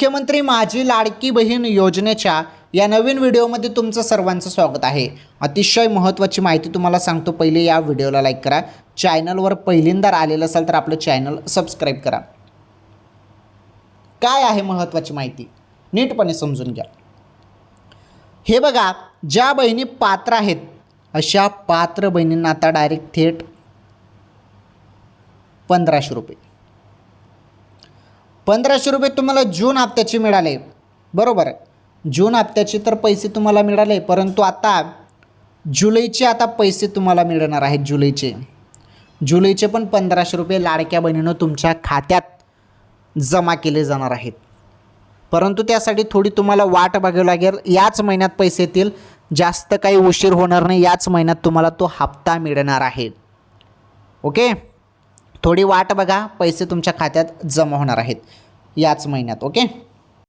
मुख्यमंत्री माझी लाडकी बहीण योजनेच्या या नवीन व्हिडिओमध्ये तुमचं सर्वांचं स्वागत आहे. अतिशय महत्त्वाची माहिती तुम्हाला सांगतो पहिले या व्हिडिओला लाईक करा. चॅनलवर पहिल्यांदा आलेलं असाल तर आपलं चॅनल सबस्क्राईब करा. काय आहे महत्त्वाची माहिती? नीटपणे समजून घ्या. हे बघा ज्या बहिणी पात्र आहेत अशा पात्र बहिणींना आता डायरेक्ट थेट पंधराशे रुपये. पंधराशे रुपये तुम्हाला जून हप्त्याचे मिळाले. बरोबर. जून हप्त्याचे तर पैसे तुम्हाला मिळाले परंतु आता जुलैचे आता पैसे तुम्हाला मिळणार आहेत जुलैचे. जुलैचे पण पंधराशे रुपये लाडक्या बहिणीनं तुमच्या खात्यात जमा केले जाणार आहेत. परंतु त्यासाठी थोडी तुम्हाला वाट बघावी लागेल. याच महिन्यात पैसे येतील. जास्त काही उशीर होणार नाही. याच महिन्यात तुम्हाला तो हप्ता मिळणार आहे. ओके? थोडी वाट बघा पैसे तुमच्या खात्यात जमा होणार आहेत याच महिन्यात ओके?